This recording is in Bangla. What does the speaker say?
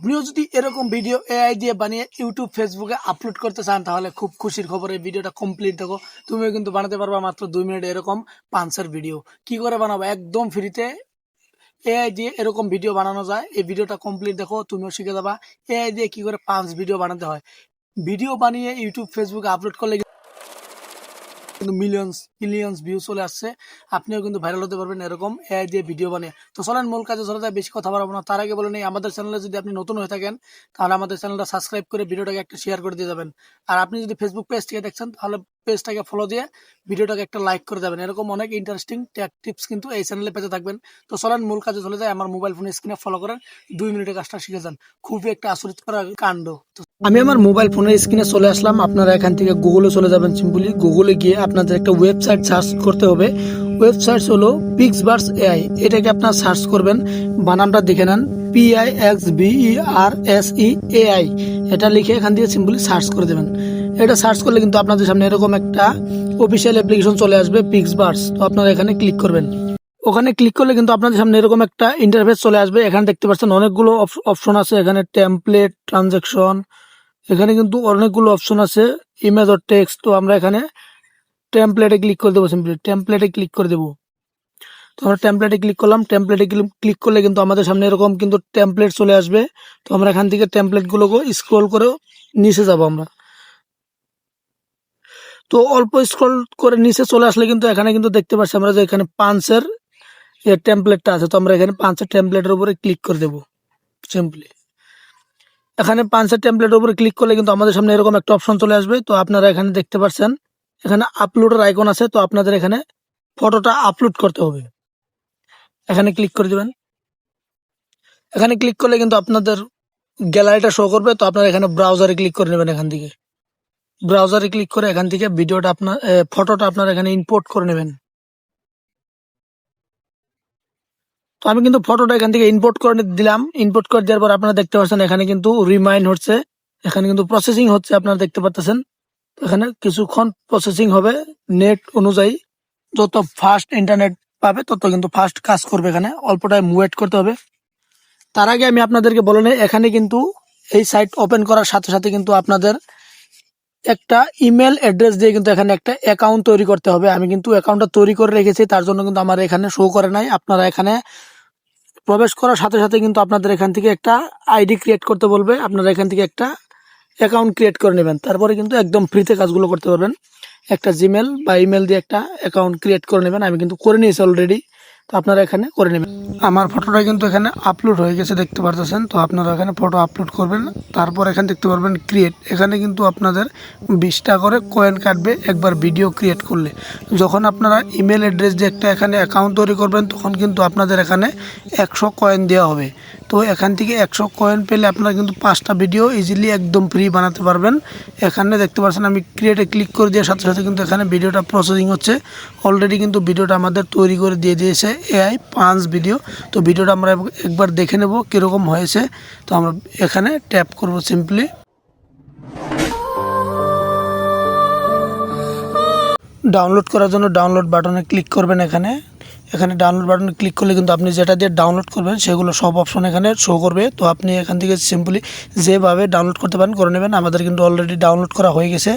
আপনিও যদি এরকম ভিডিও এআই দিয়ে বানিয়ে ইউটিউব ফেসবুকে আপলোড করতে চান, তাহলে খুব খুশির খবর এই ভিডিওটা কমপ্লিট দেখো। তুমিও কিন্তু বানাতে পারবা মাত্র দুই মিনিট এরকম পাঁচের ভিডিও কি করে বানাবো? একদম ফ্রিতে এআই দিয়ে এরকম ভিডিও বানানো যায়। এই ভিডিওটা কমপ্লিট দেখো, তুমিও শিখে যাবা। এআই দিয়ে কি করে পাঁচ ভিডিও বানাতে হয়? ভিডিও বানিয়ে ইউটিউব ফেসবুকে আপলোড করলে কিন্তু মিলিয়ন্স মিলিয়ন্স ভিউ চলে আসছে। আপনিও কিন্তু ভাইরাল হতে পারবেন এরকম এআই দিয়ে ভিডিও বানিয়ে। তো চলেন, মূল কাজে চলে যায় বেশি কথা বলব না। তার আগে বলে নেই, আমাদের চ্যানেলে যদি আপনি নতুন হয়ে থাকেন, তাহলে আমাদের চ্যানেলটা সাবস্ক্রাইব করে ভিডিওটাকে একটা শেয়ার করে দিয়ে যাবেন। আর আপনি যদি ফেসবুক পেজ থেকে দেখছেন, তাহলে পেজটাকে ফলো দিয়ে ভিডিওটাকে একটা লাইক করে যাবেন। এরকম অনেক ইন্টারেস্টিং ট্যাক টিপস কিন্তু এই চ্যানেলে পেতে থাকবেন। তো চলেন, মূল কাজে চলে যায় আমার মোবাইল ফোনের স্ক্রিনে ফলো করেন। দুই মিনিটের কাজটা শিখে যান। খুবই একটা আচরিত করা কাণ্ড। তো আমি আমার মোবাইল ফোনের স্ক্রিনে চলে আসলাম। আপনারা এখান থেকে গুগলে চলে যাবেন সিম্পলি গুগলে গিয়ে আপনাদের একটা ওয়েবসাইট সার্চ করতে হবে। ওয়েবসাইট হলো পিক্সবার্স এআই এটাকে আপনার সার্চ করবেন। বানানটা দেখে নেন। P I X B E R S E A I এটা লিখে এখান থেকে সিম্পলি সার্চ করে দেবেন। এটা সার্চ করলে কিন্তু আপনাদের সামনে এরকম একটা অফিসিয়াল অ্যাপ্লিকেশন চলে আসবে পিক্সবার্স তো আপনারা এখানে ক্লিক করবেন। ওখানে ক্লিক করলে কিন্তু আপনাদের সামনে এরকম একটা ইন্টারফেস চলে আসবে। এখানে দেখতে পাচ্ছেন অনেকগুলো অপশন আছে। এখানে টেমপ্লেট ট্রানজেকশন এখানে কিন্তু অনেকগুলো অপশন আছে ইমেজ অর টেক্সট তো আমরা এখানে টেমপ্লেটে ক্লিক করে দেবো সিম্পলি টেমপ্লেটে ক্লিক করে দেবো। তো আমরা টেমপ্লেটে ক্লিক করলাম। টেমপ্লেটে ক্লিক করলে কিন্তু আমাদের সামনে এরকম কিন্তু টেমপ্লেট চলে আসবে। তো আমরা এখান থেকে টেমপ্লেটগুলোকে স্ক্রল করে নিচে যাব আমরা। তো অল্প স্ক্রল করে নিচে চলে আসলে কিন্তু এখানে কিন্তু দেখতে পাচ্ছি আমরা যে এখানে পাঁচের যে টেমপ্লেটটা আছে। তো আমরা এখানে পাঁচের টেমপ্লেটের উপরে ক্লিক করে দেবো। সিম্পলি এখানে পাঁচের টেমপ্লেটের উপরে ক্লিক করলে কিন্তু আমাদের সামনে এরকম একটা অপশন চলে আসবে। তো আপনারা এখানে দেখতে পাচ্ছেন এখানে আপলোডের আইকন আছে, তো আপনাদের এখানে ফটোটা আপলোড করতে হবে। এখানে ক্লিক করে দেবেন। এখানে ক্লিক করলে কিন্তু আপনাদের গ্যালারিটা শো করবে, তো আপনারা এখানে ব্রাউজারে ক্লিক করে নেবেন এখান থেকে। ব্রাউজারে ক্লিক করে এখান থেকে ভিডিওটা আপনার ফটোটা আপনার এখানে ইম্পোর্ট করে নেবেন। তো আমি কিন্তু ফটোটা এখান থেকে ইম্পোর্ট করে দিলাম। ইম্পোর্ট করে দেওয়ার পর আপনারা দেখতে পাচ্ছেন, এখানে কিন্তু রিমাইন্ড হচ্ছে। এখানে কিন্তু প্রসেসিং হচ্ছে, আপনারা দেখতে পাচ্ছেন এখানে কিছুক্ষণ প্রসেসিং হবে নেট অনুযায়ী। যত ফাস্ট ইন্টারনেট পাবে, তত কিন্তু ফাস্ট কাজ করবে এখানে। অল্প টাইম ওয়েট করতে হবে। তার আগে আমি আপনাদেরকে বলে নেই, এখানে কিন্তু এই সাইট ওপেন করার সাথে সাথে কিন্তু আপনাদের একটা ইমেল অ্যাড্রেস দিয়ে কিন্তু এখানে একটা অ্যাকাউন্ট তৈরি করতে হবে। আমি কিন্তু অ্যাকাউন্টটা তৈরি করে রেখেছি, তার জন্য কিন্তু আমার এখানে শো করে নাই। আপনারা এখানে প্রবেশ করার সাথে সাথে কিন্তু আপনাদের এখান থেকে একটা আইডি ক্রিয়েট করতে বলবে। আপনারা এখান থেকে একটা অ্যাকাউন্ট ক্রিয়েট করে নেবেন। তারপরে কিন্তু একদম ফ্রিতে কাজগুলো করতে পারবেন। একটা জিমেল বা ইমেল দিয়ে একটা অ্যাকাউন্ট ক্রিয়েট করে নেবেন। আমি কিন্তু করে নিয়েছি অলরেডি তো আপনারা এখানে করে নেবেন। আমার ফটোটা কিন্তু এখানে আপলোড হয়ে গেছে, দেখতে পারতেছেন। তো আপনারা এখানে ফটো আপলোড করবেন, তারপর এখানে দেখতে পারবেন ক্রিয়েট এখানে কিন্তু আপনাদের বিশটা করে কয়েন কাটবে একবার ভিডিও ক্রিয়েট করলে। যখন আপনারা ইমেল অ্যাড্রেস দিয়ে একটা এখানে অ্যাকাউন্ট তৈরি করবেন, তখন কিন্তু আপনাদের এখানে একশো কয়েন দেওয়া হবে। তো এখান থেকে একশো কয়েন পেলে আপনারা কিন্তু পাঁচটা ভিডিও ইজিলি একদম ফ্রি বানাতে পারবেন। এখানে দেখতে পাচ্ছেন আমি ক্রিয়েটে ক্লিক করে দেওয়ার সাথে সাথে কিন্তু এখানে ভিডিওটা প্রসেসিং হচ্ছে। অলরেডি কিন্তু ভিডিওটা আমাদের তৈরি করে দিয়ে দিয়েছে এআই পাঁচ ভিডিও তো ভিডিওটা আমরা একবার দেখে নেব কীরকম হয়েছে। তো আমরা এখানে ট্যাপ করব সিম্পলি ডাউনলোড করার জন্য ডাউনলোড বাটনে ক্লিক করবেন এখানে। এখানে ডাউনলোড বাটনে ক্লিক করলে কিন্তু আপনি যেটা দিয়ে ডাউনলোড করবেন, সেগুলো সব অপশন এখানে শো করবে। তো আপনি এখান থেকে সিম্পলি যেভাবে ডাউনলোড করতে পারেন, করে নেবেন। আমাদের কিন্তু অলরেডি ডাউনলোড করা হয়ে গেছে।